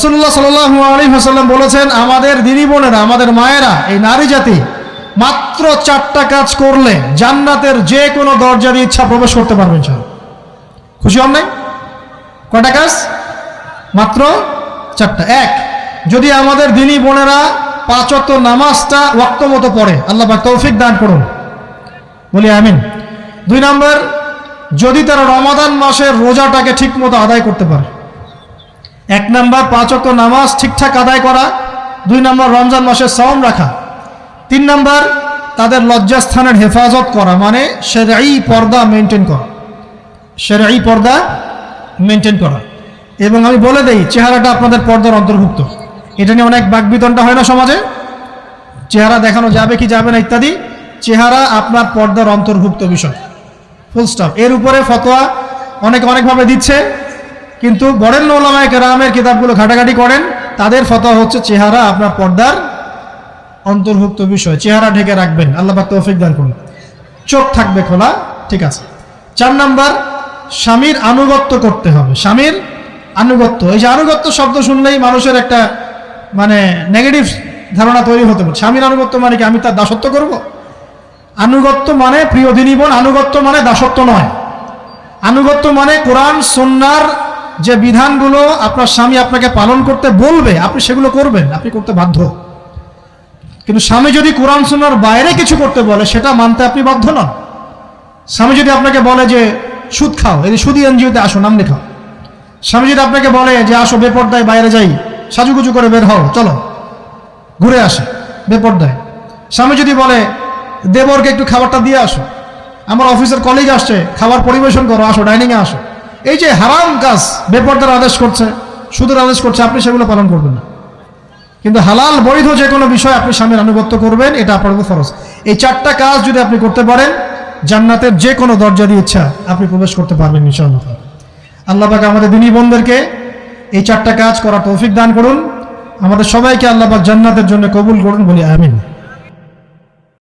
রসুল্লাহ সাল্লাহ আলী হাসাল্লাম বলেছেন, আমাদের দিদি বোনেরা, আমাদের মায়েরা, এই নারী জাতি মাত্র চারটা কাজ করলে জান্নাতের যে কোনো দরজা দিয়ে ইচ্ছা প্রবেশ করতে পারবেন স্যার খুশি হন নাই? কয়টা কাজ? মাত্র চারটা। এক, যদি আমাদের দিনী বোনেরা পাঁচত্ব নামাজটা ওয়াক্ত মতো পড়ে, আল্লাহ তৌফিক দান করুন। বলি আমিন। দুই নম্বর, যদি তারা রমাদান মাসের রোজাটাকে ঠিক মতো আদায় করতে পারে এক নাম্বার পাঁচক্ত নামাজ ঠিকঠাক আদায় করা, দুই নম্বর রমজান মাসের সওম রাখা, তিন নাম্বার তাদের লজ্জাস্থানের হেফাজত করা মানে সেরাই পর্দা মেনটেন করা, সেরাই পর্দা মেনটেন করা। এবং আমি বলে দেই, চেহারাটা আপনাদের পর্দার অন্তর্ভুক্ত। এটা নিয়ে অনেক বাকবিতনটা হয় না সমাজে? চেহারা দেখানো যাবে কি যাবে না ইত্যাদি? চেহারা আপনার পর্দার অন্তর্ভুক্ত বিষয়। ফুল স্টপ এর উপরে ফতোয়া অনেক অনেকভাবে দিচ্ছে। কিন্তু বরেন ওলামায় কেরামের কিতাবগুলো ঘাটাঘাটি করেন, তাদের ফতোয়া হচ্ছে চেহারা আপনার পর্দার অন্তর্ভুক্ত বিষয়। চেহারা ঢেকে রাখবেন। আল্লাহ পাক তৌফিক দান করুন। চোখ থাকবে খোলা, ঠিক আছে। চার নাম্বার, স্বামীর আনুগত্য করতে হবে। স্বামীর আনুগত্য। এই যে আনুগত্য শব্দ শুনলেই মানুষের একটা মানে নেগেটিভ ধারণা তৈরি হতে পারে। স্বামীর আনুগত্য মানে কি আমি তার দাসত্ব করব? আনুগত্য মানে প্রিয় দিনী বোন আনুগত্য মানে দাসত্ব নয়। আনুগত্য মানে কোরআন সন্ন্যার যে বিধানগুলো আপনার স্বামী আপনাকে পালন করতে বলবে, আপনি সেগুলো করবেন, আপনি করতে বাধ্য। কিন্তু স্বামী যদি কোরআন সন্ন্যার বাইরে কিছু করতে বলে, সেটা মানতে আপনি বাধ্য নন। স্বামী যদি আপনাকে বলে যে, সুদ খাও, এই সুদি এনজিওতে আসো, নাম লেখাও। স্বামী যদি আপনাকে বলে যে, আসো বেপর্দায় বাইরে যাই, সাজুগুজু করে বের হও, চলো, ঘুরে আসে, বেপর্দায়। স্বামী যদি বলে, দেবরকে একটু খাবারটা দিয়ে আসো, আমার অফিসের কলিগ আসছে, খাবার পরিবেশন করো, আসো, ডাইনিংয়ে আসো। এই যে হারাম কাজ বেপর্দার আদেশ করছে, সুদের আদেশ করছে, আপনি সেগুলো পালন করবেন না। কিন্তু হালাল, বৈধ যে কোনো বিষয় আপনি স্বামীর আনুগত্য করবেন, এটা আপনার উপর ফরজ। এই চারটা কাজ যদি আপনি করতে পারেন, জান্নাতের যে কোনো দরজা দিয়ে ইচ্ছা আপনি প্রবেশ করতে পারবেন, ইনশাআল্লাহ। আল্লাহ পাক আমাদের দিনী বোনদেরকে এই চারটা কাজ করার তৌফিক দান করুন। আমাদের সবাইকে আল্লাহ পাক জান্নাতের জন্য কবুল করুন বলি আমিন।